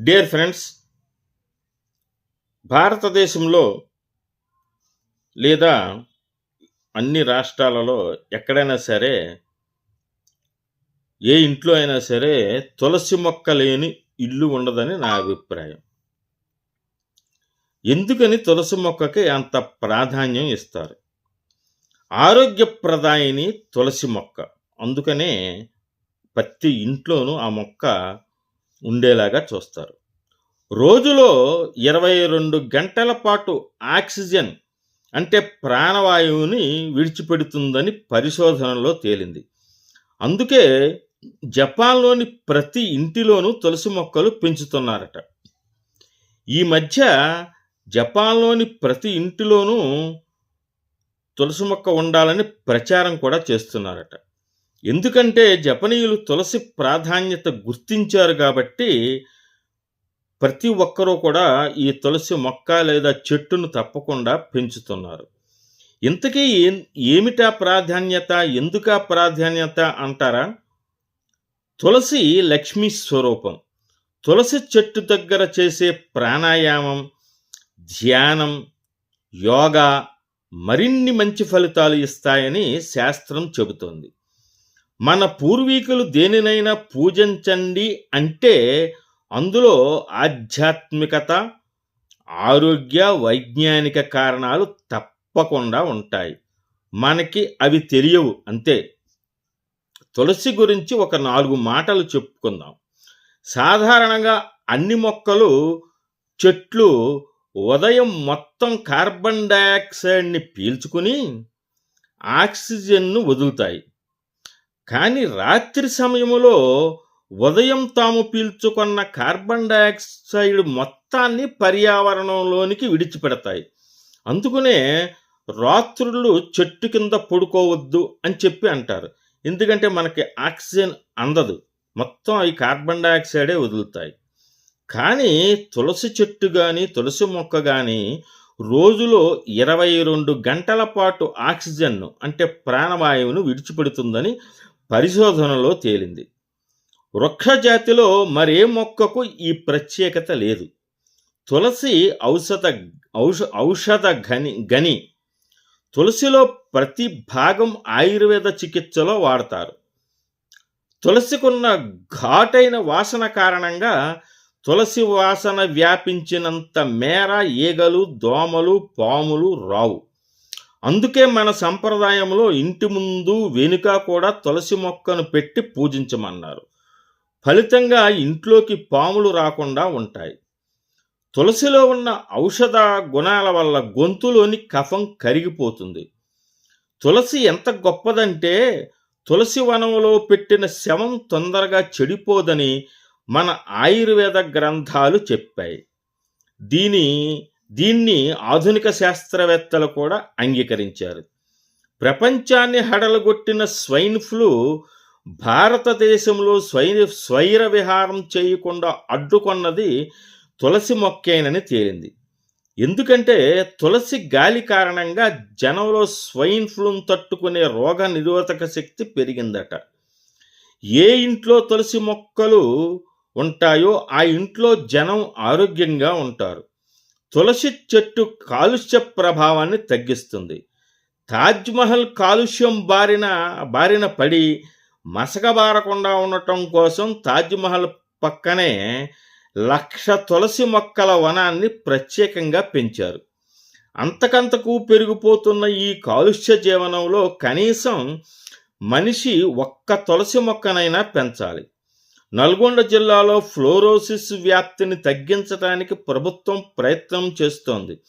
Dear friends భారతదేశంలో లేదా అన్ని రాష్ట్రాలలో ఎక్కడైనా సరే ఏ ఇంట్లో అయినా సరే తులసి మొక్క లేని ఇల్లు ఉండదని నా అభిప్రాయం. ఎందుకని తులసి మొక్కకి అంత ప్రాధాన్యం ఇస్తారు? ఆరోగ్యప్రదాయిని తులసి మొక్క. అందుకనే ప్రతి ఇంట్లోనూ ఆ మొక్క ఉండేలాగా చూస్తారు. రోజులో ఇరవై రెండు గంటల పాటు ఆక్సిజన్ అంటే ప్రాణవాయువుని విడిచిపెడుతుందని పరిశోధనలో తేలింది. అందుకే జపాన్లోని ప్రతి ఇంటిలోనూ తులసి మొక్కలు పెంచుతున్నారట. ఈ మధ్య జపాన్లోని ప్రతి ఇంటిలోనూ తులసి మొక్క ఉండాలని ప్రచారం కూడా చేస్తున్నారట. ఎందుకంటే జపనీయులు తులసి ప్రాధాన్యత గుర్తించారు కాబట్టి ప్రతి ఒక్కరూ కూడా ఈ తులసి మొక్క లేదా చెట్టును తప్పకుండా పెంచుతున్నారు. ఇంతకీ ఏం ఏమిటా ప్రాధాన్యత? ఎందుకా ప్రాధాన్యత అంటారా? తులసి లక్ష్మీ స్వరూపం. తులసి చెట్టు దగ్గర చేసే ప్రాణాయామం ధ్యానం యోగా మరిన్ని మంచి ఫలితాలు ఇస్తాయని శాస్త్రం చెబుతోంది. మన పూర్వీకులు దేనినైనా పూజించండి అంటే అందులో ఆధ్యాత్మికత ఆరోగ్య వైజ్ఞానిక కారణాలు తప్పకుండా ఉంటాయి. మనకి అవి తెలియవు అంతే. తులసి గురించి ఒక నాలుగు మాటలు చెప్పుకుందాం. సాధారణంగా అన్ని మొక్కలు చెట్లు ఉదయం మొత్తం కార్బన్ డయాక్సైడ్ని పీల్చుకుని ఆక్సిజన్ను వదులుతాయి. కానీ రాత్రి సమయంలో ఉదయం తాము పీల్చుకున్న కార్బన్ డయాక్సైడ్ మొత్తాన్ని పర్యావరణంలోనికి విడిచిపెడతాయి. అందుకనే రాత్రులు చెట్టు కింద పడుకోవద్దు అని చెప్పి అంటారు. ఎందుకంటే మనకి ఆక్సిజన్ అందదు. మొత్తం అవి కార్బన్ డయాక్సైడే వదులుతాయి. కానీ తులసి చెట్టు కానీ తులసి మొక్క కానీ రోజులో ఇరవై రెండు గంటల పాటు ఆక్సిజన్ను అంటే ప్రాణవాయువును విడిచిపెడుతుందని పరిశోధనలో తేలింది. వృక్షజాతిలో మరే మొక్కకు ఈ ప్రత్యేకత లేదు. తులసి ఔషధ ఔష ఔషధ గని గని తులసిలో ప్రతి భాగం ఆయుర్వేద చికిత్సలో వాడతారు. తులసికున్న ఘాటైన వాసన కారణంగా తులసి వాసన వ్యాపించినంత మేర ఈగలు దోమలు పాములు రావు. అందుకే మన సంప్రదాయంలో ఇంటి ముందు వెనుక కూడా తులసి మొక్కను పెట్టి పూజించమన్నారు. ఫలితంగా ఇంట్లోకి పాములు రాకుండా ఉంటాయి. తులసిలో ఉన్న ఔషధ గుణాల వల్ల గొంతులోని కఫం కరిగిపోతుంది. తులసి ఎంత గొప్పదంటే తులసి వనంలో పెట్టిన శవం తొందరగా చెడిపోదని మన ఆయుర్వేద గ్రంథాలు చెప్పాయి. దీని దీన్ని ఆధునిక శాస్త్రవేత్తలు కూడా అంగీకరించారు. ప్రపంచాన్ని హడలగొట్టిన స్వైన్ ఫ్లూ భారతదేశంలో స్వైన్ స్వైర విహారం చేయకుండా అడ్డుకొన్నది తులసి మొక్కేనని తేలింది. ఎందుకంటే తులసి గాలి కారణంగా జనంలో స్వైన్ ఫ్లూను తట్టుకునే రోగ నిరోధక శక్తి పెరిగిందట. ఏ ఇంట్లో తులసి మొక్కలు ఉంటాయో ఆ ఇంట్లో జనం ఆరోగ్యంగా ఉంటారు. తులసి చెట్టు కాలుష్య ప్రభావాన్ని తగ్గిస్తుంది. తాజ్మహల్ కాలుష్యం బారిన బారిన పడి మసకబారకుండా ఉండటం కోసం తాజ్మహల్ పక్కనే లక్ష తులసి మొక్కల వనాన్ని ప్రత్యేకంగా పెంచారు. అంతకంతకు పెరిగిపోతున్న ఈ కాలుష్య జీవనంలో కనీసం మనిషి ఒక్క తులసి మొక్కనైనా పెంచాలి. నల్గొండ జిల్లాలో ఫ్లోరోసిస్ వ్యాప్తిని తగ్గించడానికి ప్రభుత్వం ప్రయత్నం చేస్తోంది.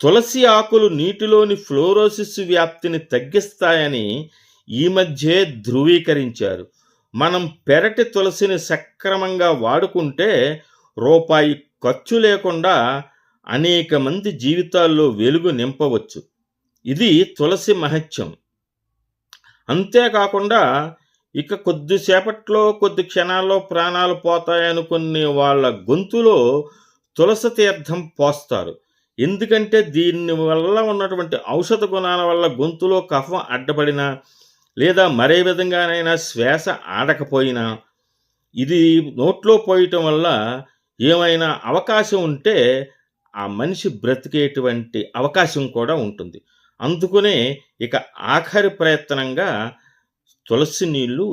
తులసి ఆకులు నీటిలోని ఫ్లోరోసిస్ వ్యాప్తిని తగ్గిస్తాయని ఈ మధ్యే ధృవీకరించారు. మనం పెరటి తులసిని సక్రమంగా వాడుకుంటే రూపాయి ఖర్చు లేకుండా అనేక మంది జీవితాల్లో వెలుగు నింపవచ్చు. ఇది తులసి మహత్యం. అంతేకాకుండా ఇక కొద్దిసేపట్లో కొద్ది క్షణాల్లో ప్రాణాలు పోతాయనుకునే వాళ్ళ గొంతులో తులసి తీర్థం పోస్తారు. ఎందుకంటే దీని వల్ల ఉన్నటువంటి ఔషధ గుణాల వల్ల గొంతులో కఫం అడ్డపడినా లేదా మరే విధంగానైనా శ్వాస ఆడకపోయినా ఇది నోట్లో పోయటం వల్ల ఏమైనా అవకాశం ఉంటే ఆ మనిషి బ్రతికేటువంటి అవకాశం కూడా ఉంటుంది. అందుకునే ఇక ఆఖరి ప్రయత్నంగా తులసి నీళ్ళు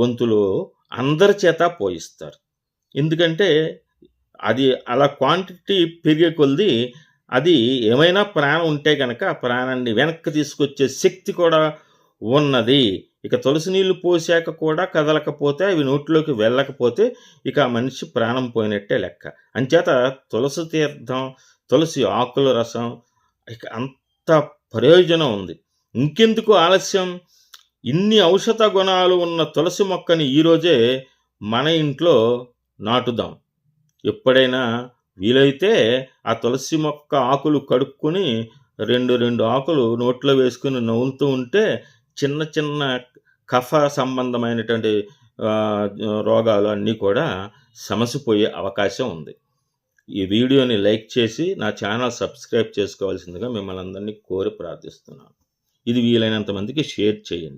గొంతులో అందరి చేత పోయిస్తారు. ఎందుకంటే అది అలా క్వాంటిటీ పెరిగే కొలది అది ఏమైనా ప్రాణం ఉంటే కనుక ఆ ప్రాణాన్ని వెనక్కి తీసుకొచ్చే శక్తి కూడా ఉన్నది. ఇక తులసి నీళ్ళు పోసాక కూడా కదలకపోతే అవి నోట్లోకి వెళ్ళకపోతే ఇక ఆ మనిషి ప్రాణం పోయినట్టే లెక్క. అంచేత తులసి తీర్థం తులసి ఆకుల రసం ఇక అంత ప్రయోజనం ఉంది. ఇంకెందుకు ఆలస్యం? ఇన్ని ఔషధ గుణాలు ఉన్న తులసి మొక్కని ఈరోజే మన ఇంట్లో నాటుదాం. ఎప్పుడైనా వీలైతే ఆ తులసి మొక్క ఆకులు కడుక్కొని రెండు రెండు ఆకులు నోట్లో వేసుకుని నవ్వులుతూ ఉంటే చిన్న చిన్న కఫ సంబంధమైనటువంటి రోగాలు అన్నీ కూడా సమసిపోయే అవకాశం ఉంది. ఈ వీడియోని లైక్ చేసి నా ఛానల్ సబ్స్క్రైబ్ చేసుకోవాల్సిందిగా మిమ్మల్ని అందరినీ కోరి ప్రార్థిస్తున్నాను. ఇది వీలైనంత మందికి షేర్ చేయండి.